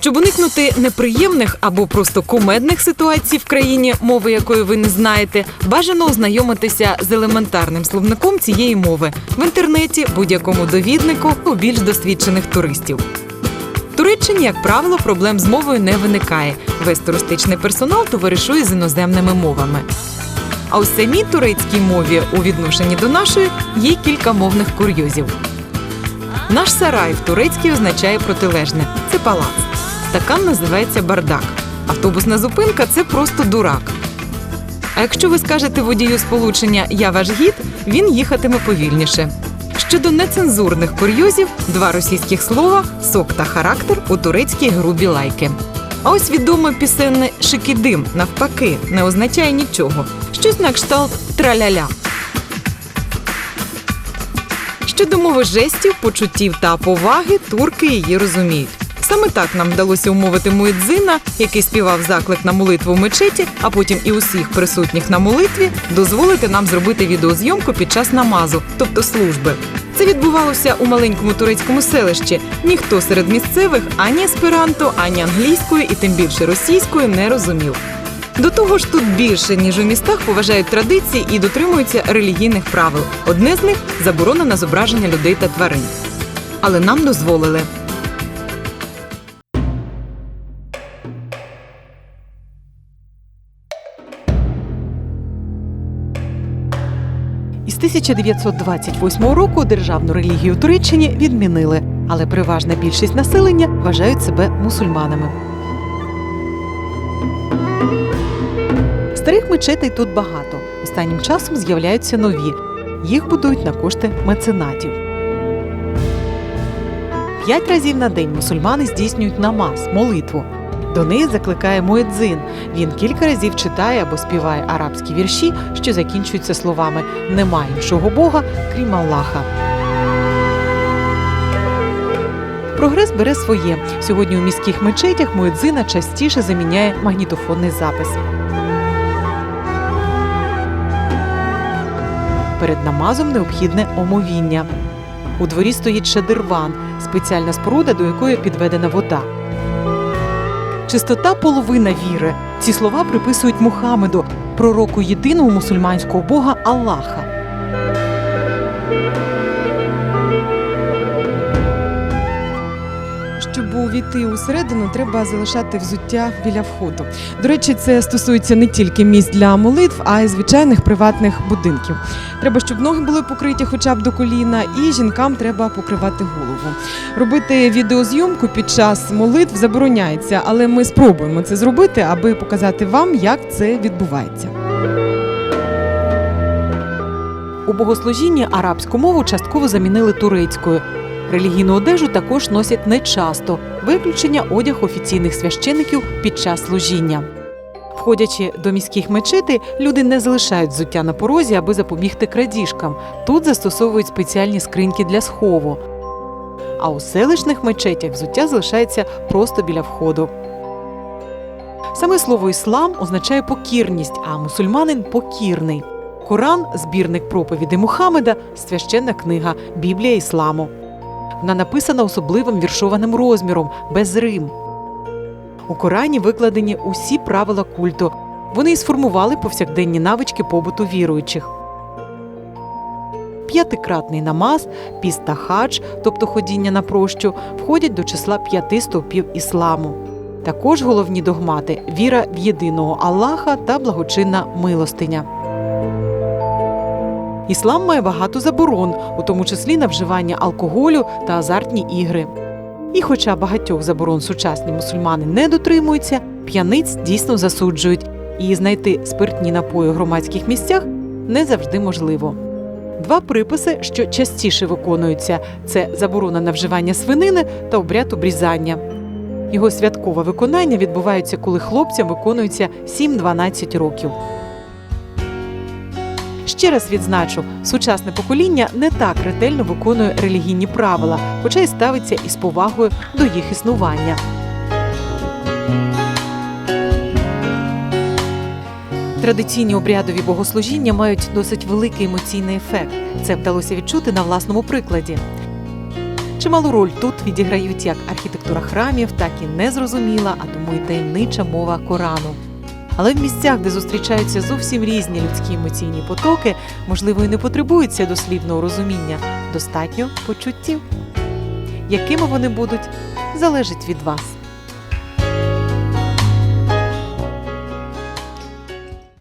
Щоб уникнути неприємних або просто кумедних ситуацій в країні, мови якої ви не знаєте, бажано ознайомитися з елементарним словником цієї мови в інтернеті, будь-якому довіднику у більш досвідчених туристів. Туреччині, як правило, проблем з мовою не виникає. Весь туристичний персонал товаришує з іноземними мовами. А у самій турецькій мові у відношенні до нашої є кілька мовних курйозів. Наш сарай в турецькій означає протилежне це палац. Стакан називається бардак. Автобусна зупинка це просто дурак. А якщо ви скажете водію сполучення Я ваш гід, він їхатиме повільніше. Щодо нецензурних курйозів, два російських слова сок та характер у турецькій грубі лайки. А ось відоме пісенне шикідим навпаки не означає нічого. Щось на кшталт траляля. Щодо мови жестів, почуттів та поваги, турки її розуміють. Саме так нам вдалося умовити Муїдзина, який співав заклик на молитву в мечеті, а потім і усіх присутніх на молитві, дозволити нам зробити відеозйомку під час намазу, тобто служби. Це відбувалося у маленькому турецькому селищі. Ніхто серед місцевих ані есперанто, ані англійською і тим більше російською не розумів. До того ж, тут більше ніж у містах поважають традиції і дотримуються релігійних правил. Одне з них заборона на зображення людей та тварин. Але нам дозволили. Із 1928 року державну релігію Туреччині відмінили, але переважна більшість населення вважають себе мусульманами. Старих мечетей тут багато. Останнім часом з'являються нові. Їх будують на кошти меценатів. П'ять разів на день мусульмани здійснюють намаз, молитву. До неї закликає Муедзин. Він кілька разів читає або співає арабські вірші, що закінчуються словами Нема іншого Бога, крім Аллаха. Прогрес бере своє. Сьогодні у міських мечетях Муедзина частіше заміняє магнітофонний запис. Перед намазом необхідне омовіння. У дворі стоїть шадирван, спеціальна споруда, до якої підведена вода. Чистота половина віри. Ці слова приписують Мухаммеду, пророку єдиного мусульманського бога Аллаха. Увійти усередину, треба залишати взуття біля входу. До речі, це стосується не тільки місць для молитв, а й звичайних приватних будинків. Треба, щоб ноги були покриті хоча б до коліна, і жінкам треба покривати голову. Робити відеозйомку під час молитв забороняється, але ми спробуємо це зробити, аби показати вам, як це відбувається. У богослужінні арабську мову частково замінили турецькою. Релігійну одежу також носять нечасто, виключення одяг офіційних священиків під час служіння. Входячи до міських мечетей, люди не залишають взуття на порозі, аби запобігти крадіжкам. Тут застосовують спеціальні скриньки для схову. А у селищних мечетях взуття залишається просто біля входу. Саме слово іслам означає покірність, а мусульманин покірний. Коран збірник проповіді Мухаммеда, священна книга Біблія ісламу. Вона написана особливим віршованим розміром, без рим. У Корані викладені усі правила культу. Вони і сформували повсякденні навички побуту віруючих. П'ятикратний намаз, піст та хадж, тобто ходіння на прощу, входять до числа п'яти стовпів ісламу. Також головні догмати віра в єдиного Аллаха та благочинна милостиня. Іслам має багато заборон, у тому числі на вживання алкоголю та азартні ігри. І хоча багатьох заборон сучасні мусульмани не дотримуються, п'яниць дійсно засуджують, і знайти спиртні напої у громадських місцях не завжди можливо. Два приписи, що частіше виконуються, це заборона на вживання свинини та обряд обрізання. Його святкове виконання відбувається, коли хлопцям виконується 7-12 років. Ще раз відзначу, сучасне покоління не так ретельно виконує релігійні правила, хоча й ставиться із повагою до їх існування. Традиційні обрядові богослужіння мають досить великий емоційний ефект. Це вдалося відчути на власному прикладі. Чималу роль тут відіграють як архітектура храмів, так і незрозуміла, а тому й таємнича мова Корану. Але в місцях, де зустрічаються зовсім різні людські емоційні потоки, можливо, і не потребується дослівного розуміння, достатньо почуттів. Якими вони будуть, залежить від вас.